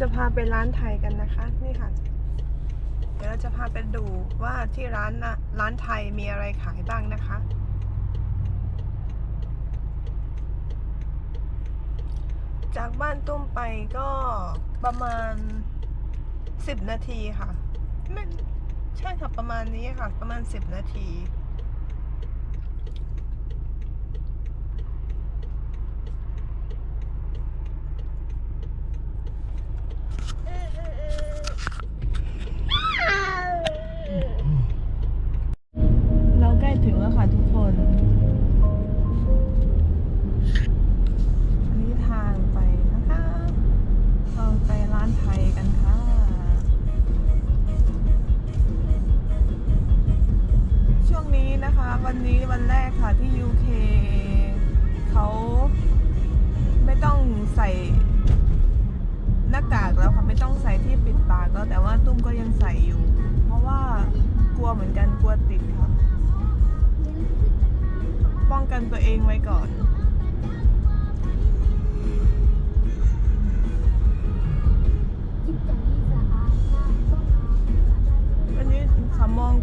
จะพาไปร้านไทยกันนะคะ นี่ค่ะ เดี๋ยวเราจะพาไปดูว่าที่ร้านนะร้านไทยมีอะไรขายบ้างนะคะ จากบ้านตุ้มไปก็ประมาณสิบนาทีค่ะไม่ใช่ค่ะประมาณนี้ค่ะ ประมาณสิบนาที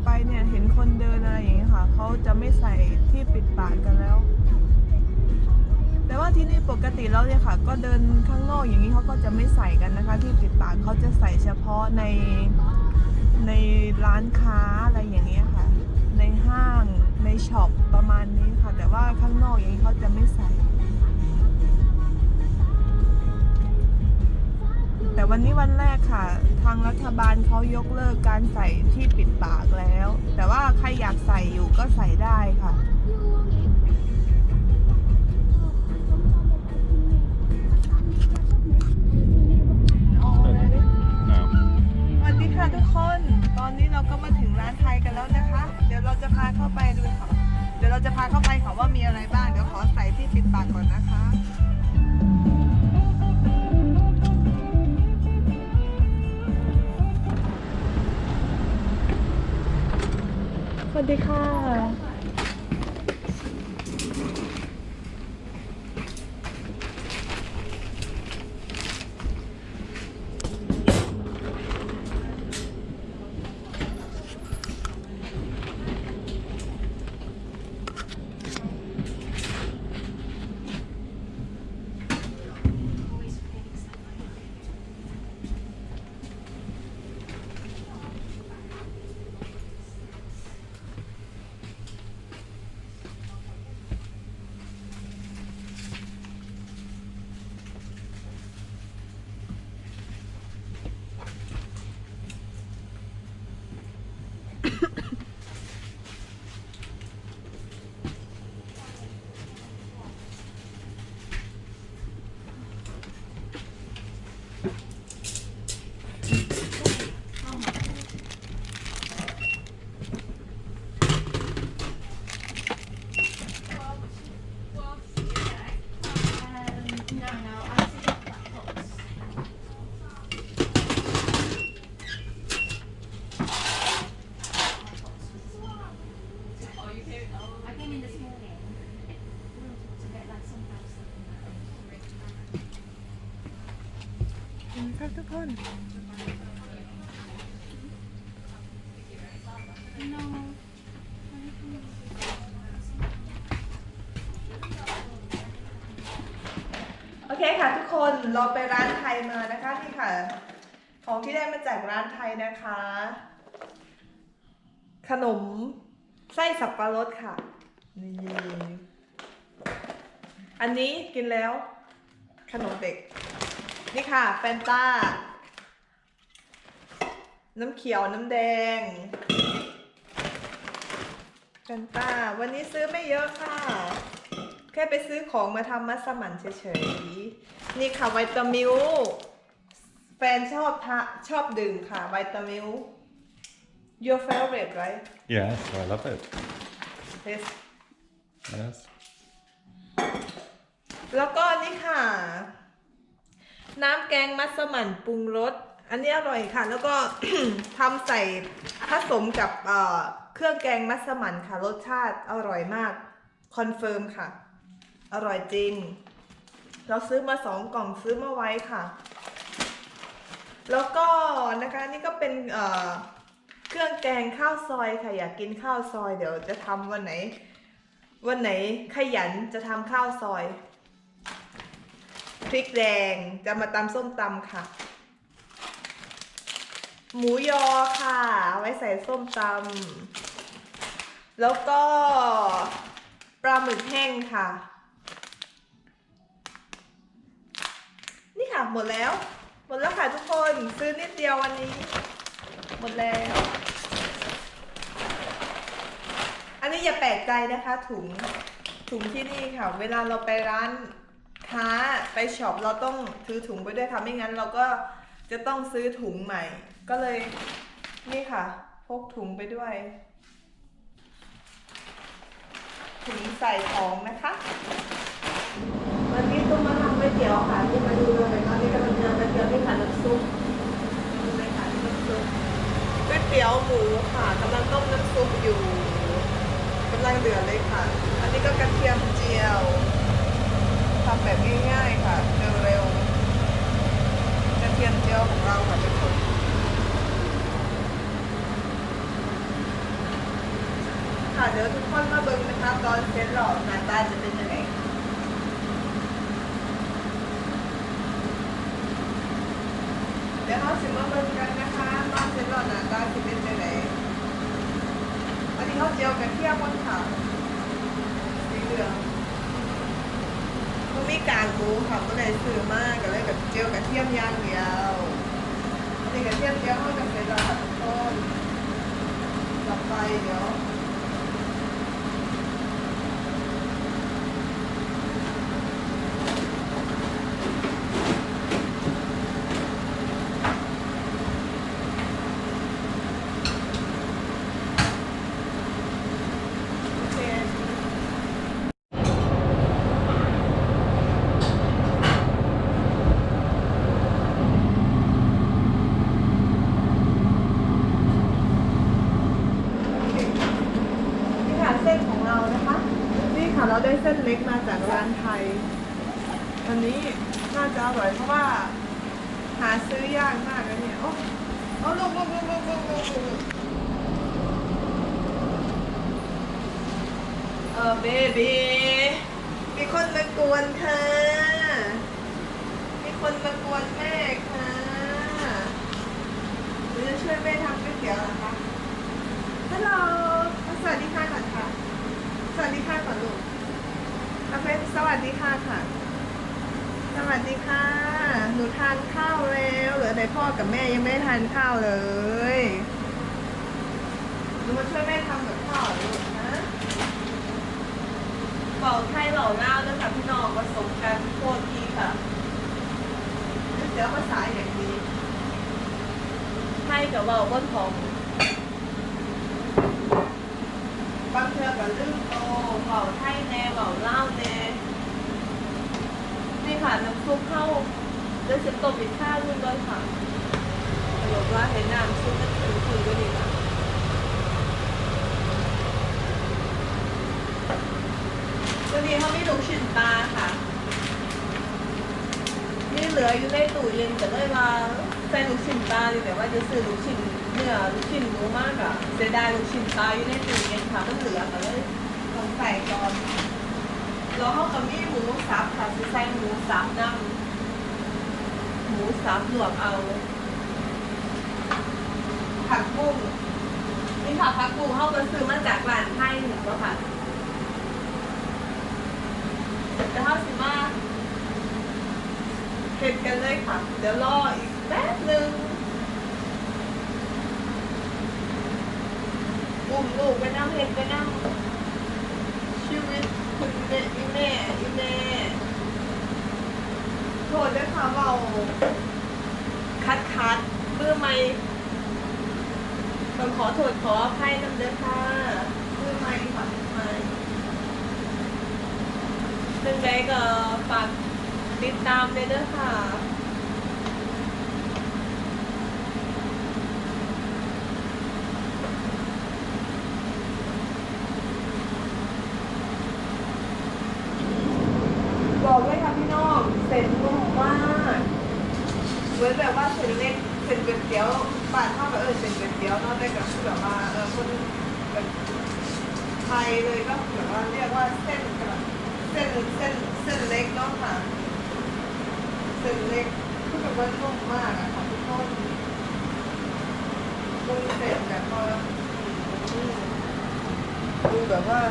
ไปเนี่ยเห็นคนเดินอะไรอย่างเงี้ค่ะเขาจะไม่ใส่ที่ปิดปากกันแล้ว แต่ว่าที่นี่ปกติแล้วเนี่ยค่ะ ก็เดินข้างนอกอย่างนี้เขาก็จะไม่ใส่กันนะคะ ที่ปิดปากเขาจะใส่เฉพาะในในร้านค้าอะไรอย่างเงี้ยค่ะ ในห้างในช็อปประมาณนี้ค่ะ แต่ว่าข้างนอกอย่างนี้เขาจะไม่ใส่ แต่วันนี้วันแรกค่ะ ทางรัฐบาลเขายกเลิกการใส่ที่ปิดปากแล้ว แต่ว่าใครอยากใส่อยู่ก็ใส่ได้ค่ะ ครับทุกคนโอเคค่ะทุกคนเราไปร้านไทยมานะคะนี่ค่ะ ของที่ได้มาจากร้านไทยนะคะ ขนมไส้สับปะรดค่ะนี่อันนี้กินแล้วขนมเด็ก นี่ค่ะแฟนต้า น้ำเขียวน้ำแดงแฟนต้า วันนี้ซื้อไม่เยอะค่ะ แค่ไปซื้อของมาทำมัสมั่นเฉยๆ นี่ค่ะไวตามิลแฟนชอบทะชอบดื่มค่ะไวตามิล your favorite right Yes, I love it. yes Yes. แล้วก็นี่ค่ะ น้ำแกงมัสมั่นปรุงรส อันนี้อร่อยค่ะ แล้วก็ ทำใส่ผสมกับเครื่องแกงมัสมั่นค่ะ รสชาติอร่อยมาก คอนเฟิร์มค่ะ อร่อยจริง เราซื้อมาสองกล่องซื้อมาไว้ค่ะ แล้วก็นะคะนี่ก็เป็นเครื่องแกงข้าวซอยค่ะ อยากกินข้าวซอย เดี๋ยวจะทำวันไหน วันไหนขยันจะทำข้าวซอย พริกแดงจะมาตำส้มตำค่ะ หมูยอค่ะ ไว้ใส่ส้มตำแล้วก็ปลาหมึกแห้งค่ะ นี่ค่ะหมดแล้ว หมดแล้วค่ะทุกคนซื้อนิดเดียววันนี้ หมดแล้ว อันนี้อย่าแปลกใจนะคะถุงถุงที่นี่ค่ะ เวลาเราไปร้าน ค้าไปช็อปเราต้องถือถุงไปด้วยค่ะ ไม่งั้นเราก็จะต้องซื้อถุงใหม่ ก็เลยนี่ค่ะ พกถุงไปด้วย ถุงใส่ของนะคะ วันนี้ตุ้มมาทำก๋วยเตี๋ยวค่ะที่มาดูเลยตอนนี้กำลังเตรียมก๋วยเตี๋ยวที่ค่ะน้ำซุปดูเลยค่ะน้ำซุปก๋วยเตี๋ยวหมูค่ะกำลังต้มน้ำซุปอยู่กำลังเดือดเลยค่ะ อันนี้ก็กระเทียมเจียวำแบบง่ายๆค่ะ เร็วๆกระเทียมเจียวของเราค่ะทุกคนค่ะเดี๋ยวทุกคนมาเบิ่งนะคะ ตอนเสร็จหล่อหน้าตาจะเป็นยังไงเดี๋ยวเขาสิมาเบิ่งกันนะคะตอนเสร็จแล้วหน้าตาสิเป็นจังไดอันนี้เขาเจียวกระเทียมบนขาสีเหลืองมันมี กากหมูค่ะก็เลยซื้อมากก็เลยแบบเจียวกระเทียมย่างเดียวนนี้กระเทียมเจียวเขาจะเสร็จแล้วค่ะทุกคนต่อไปเดี๋ยวโอเคนี่ค่ะเส้นของเรานะคะ นี่ค่ะเราได้เส้นเล็กมาจากร้านไทย อันนี้น่าจะอร่อยเพราะว่า หาซื้อยากมากนะเนี่ยโอ้เอาลงลงลงลงลงลงลงเออเบบีมีคนมากวนค่ะ มีคนมากวนแม่ค่ะหรือจะช่วยแม่ทำก๋วยเตี๋ยวเหรอคะฮัลโหลสวัสดีค่ะก่อนค่ะ สวัสดีค่ะก่อนลูกโอเคสวัสดีค่ะค่ะ สวัสดีค่ะ หนูทานข้าวแล้วเหลือแต่พ่อกับแม่ยังไม่ได้ทานข้าวเลยหนูมาช่วยแม่ทำกับข้าวเหรอลูกนะเบาไทยเบาลาด้วยค่ะพี่น้องผสมกันโคตรดีค่ะเดี๋ยวภาษาอย่างดีไทยกับเบาบนของ บางเทือกับลืมโตเบาไทยแน่เบาเล่าวแน่นี่ค่ะน้ำซุปเข้าเดี๋ยว จะต้มอีกข้าวนึงเลยค่ะสรุปว่าเห็นน้ำซุปมันถึงถึงก็ดีค่ะวันนี้เขามีลูกชิ้นปลาค่ะ นี่เหลืออยู่ในตู้เย็นแต่เลยว่าใส่ลูกชิ้นปลาเลยแต่ว่าจะซื้อลูกชิ้นเนื้อลูกชิ้นหมูมากอะเสียดายลูกชิ้นปลาอยู่ในตู้เย็นค่ะมันเหลือก็เลยต้องใส่ก่อนแล้วเขาก็มีหมูสับค่ะสิใส่หมูสับน้ำ สับลวกเอา ผักบุ้งนี่ค่ะผักบุ้งเขาก็ซื้อมาจากร้านไทยหนึ่งแล้วค่ะแต่เขาสิมาเผ็ดกันเลยค่ะ เดี๋ยวรออีกแป๊บหนึ่งอุ้มลูกไปนั่งเห็ดไปนั่งชีวิตคุณแม่อีแม่อีแม่ โทษด้วยค่ะเราคัดคัดเพื่อไม่ต้องขอโทษขออภัยนำเด้อค่ะเพื่อไม่ค่ะเพื่อไม่ในจังใดก็ฝากติดตามเลยเด้อค่ะ บอกเลยค่ะพี่น้อง เส้นนุ่มมากเหมือนแบบว่าเส้นเล็กเส้นก๋วยเตี๋ยวบ้านเท่ากับเออเส้นก๋วยเตี๋ยวเนาะแต่ก็คือแบบว่าเออคนแบบไทยเลยก็แบบว่าเรียกว่าเส้นแบบเส้นเส้นเส้นเล็กเนาะค่ะเส้นเล็กคือแบบว่านุ่มมากอะค่ะทุกคนปรุงเสร็จแบบพออืมดูแบบว่า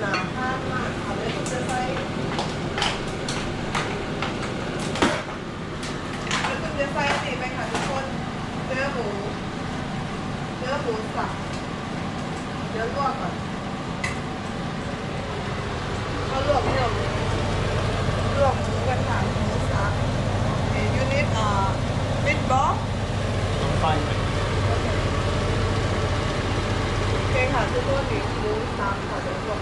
หนาทามากค่ะเลยจะใส่ แล้วคุณจะใส่สีไปค่ะทุกคน เนื้อหมู เนื้อหมูสับเนื้อลวกก่อนก็ลวกไม่ลงลวกหมูกันค่ะหมูสับเอ่อยูนิตอ่ามิดบอล Fine. โอเคค่ะทุกคนนี่หมูสับค่ะเดี๋ยวลวก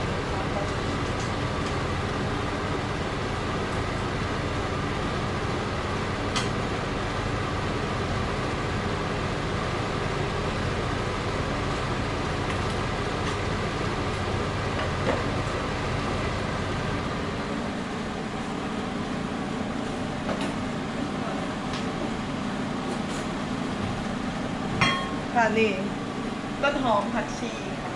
นี่ต้นหอมผักชีค่ะ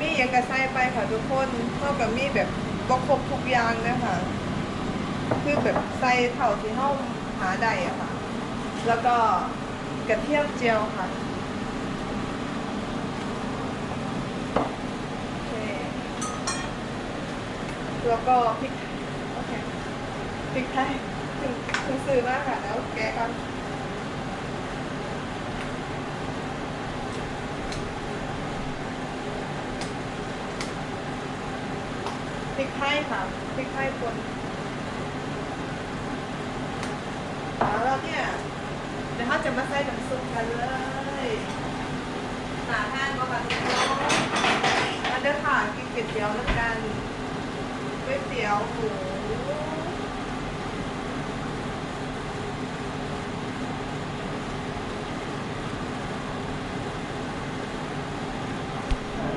มีย่างกระไส้ไปค่ะทุกคนเท่ากับมีแบบบกครบทุกอย่างนะคะ คือแบบใส่เท่าที่ห้องหาได้อะค่ะ แล้วก็กระเทียมเจียวค่ะโอเคแล้วก็พริกโอเคพริกไทยถึงถึงซื้อมากค่ะแล้วแกะกัน พริกไทยค่ะพริกไทยป่นแล้วเนี่ยเดี๋ยวเขาจะมาใส่น้ำซุปกันเลยหาทานมาค่ะทุกคนมาเด้อค่ะกินก๋วยเตี๋ยวแล้วกันก๋วยเตี๋ยวหมู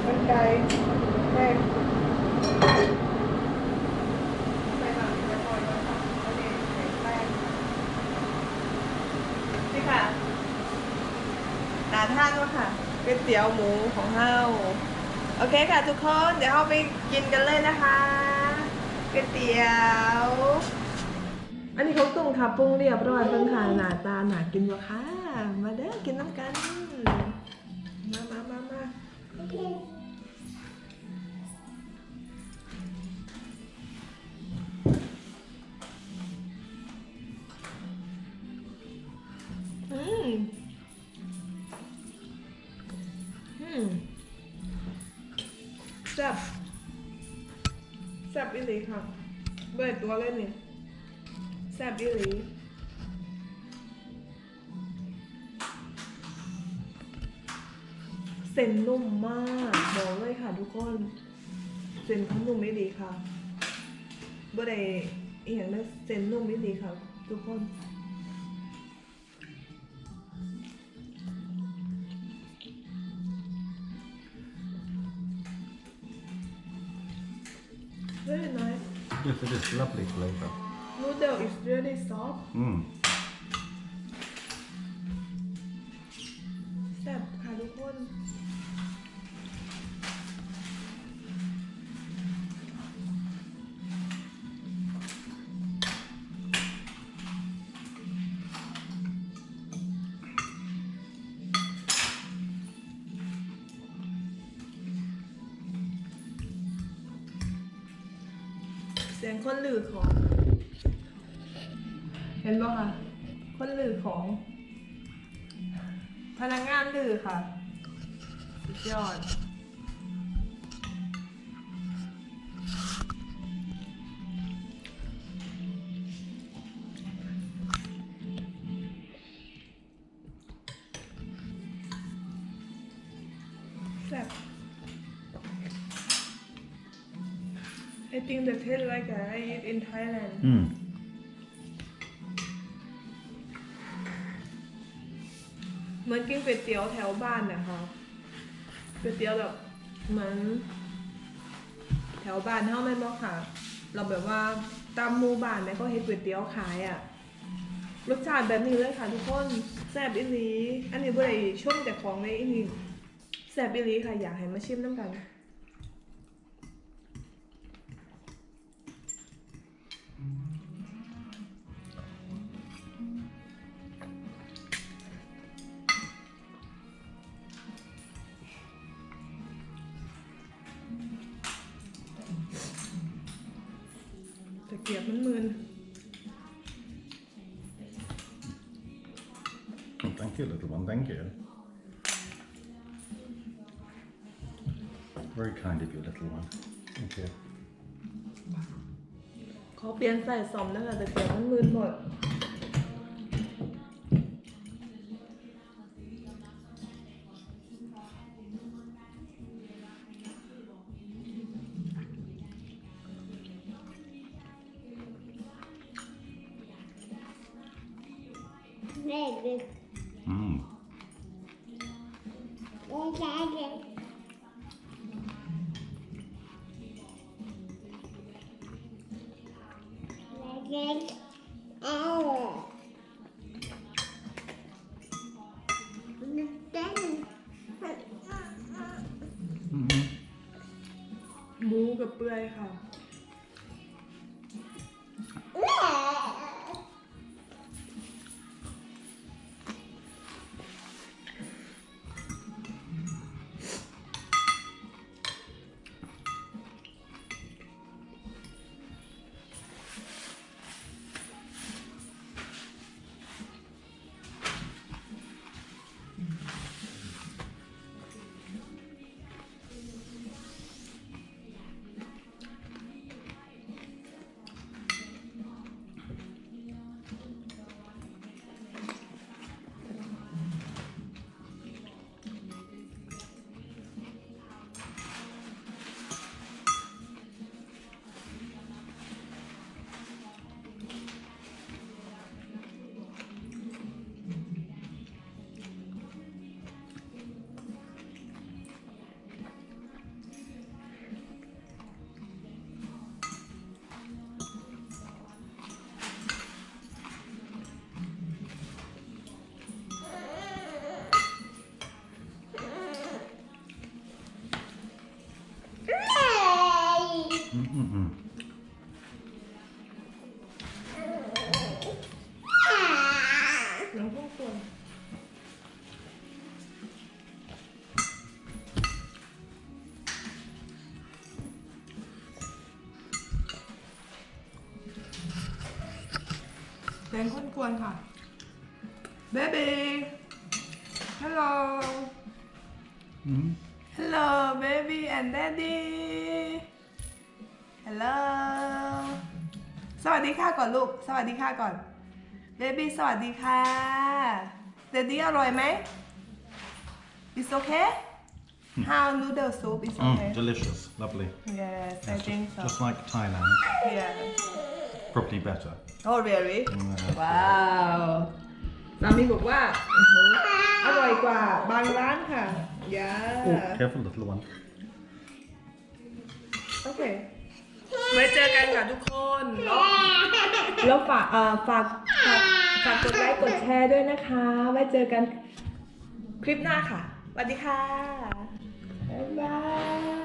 เป็นไก่แม่ใส่หนังจะปล่อยมาค่ะอันนี้ใส่แป้ง นี่ค่ะหนาท่านว่าค่ะก๋วย เตี๋ยวหมูของเฮาโอเคค่ะทุกคนเดี๋ยวเราไปกินกันเลยนะคะก๋วยเตี๋ยว อันนี้เขาตุ้งค่ะปรุงเรียบร้อยเพิ่งค่ะหน้าตาหนากินวะค่ะ มาเด้อกินน้ำกัน มามามามา ซ่บแซ่บอีหลีค่ะเบิดตัวเล่นนี่แซ่บอีหลีเส้นนุ่มมากบอกเลยค่ะทุกคนเส้นเขานุ่มไม่ดีค่ะบ่ได้อีหยังนะเส้นนุ่มไม่ดีค่ะ ทุกคน Very nice. Yes, it is lovely flavor. Noodle is really soft. Mm. คนลือของ เห็นป่ะคะคนลือของ พนักงานลือค่ะ สุดยอด ตี๋ยวแบบเหมือนแถวบ้านเท่าไม่บอกค่ะเราแบบว่าตามหมู่บ้านเนี่ยเขาเฮ็ดก๋วยเตี๋ยวขายอะ่ะรสชาติแบบนี้เลยค่ะทุกคนแซ่บอีหลี อันนี้บ่ได้ชมแต่ของเลยอีนี่แซ่บอีหลีค่ะอยากให้มาชิมน้ำกัน ตะเกียบมันมืน Oh, thank you, little one. Thank you. Very kind of you, little one. Thank you. ขอเปลี่ยนใส่สอมนะคะตะเกียบมันมืนหมด dragon. Dragon. แดงข้นกวนค่ะ baby hello Mm-hmm. hello baby and daddy hello สวัสดีค่ะก่อนลูก สวัสดีค่ะก่อน baby สวัสดีค่ะ daddy อร่อยไหม it's okay how noodle soup is okay Mm, delicious, lovely. yes I It's think just, so just like Thailand, yeah probably better. oh really Mm, ว้าวสามีบอกว่าโอ้โหอร่อยกว่าบางร้านค่ะ yeah Oh, careful, little one. โอเคไว้เจอกันค่ะทุกคนแล้วแล้วฝากเอ่อฝากฝากฝากกดไลค์กดแชร์ด้วยนะคะ ไว้เจอกันคลิปหน้าค่ะสวัสดีค่ะ บ๊ายบาย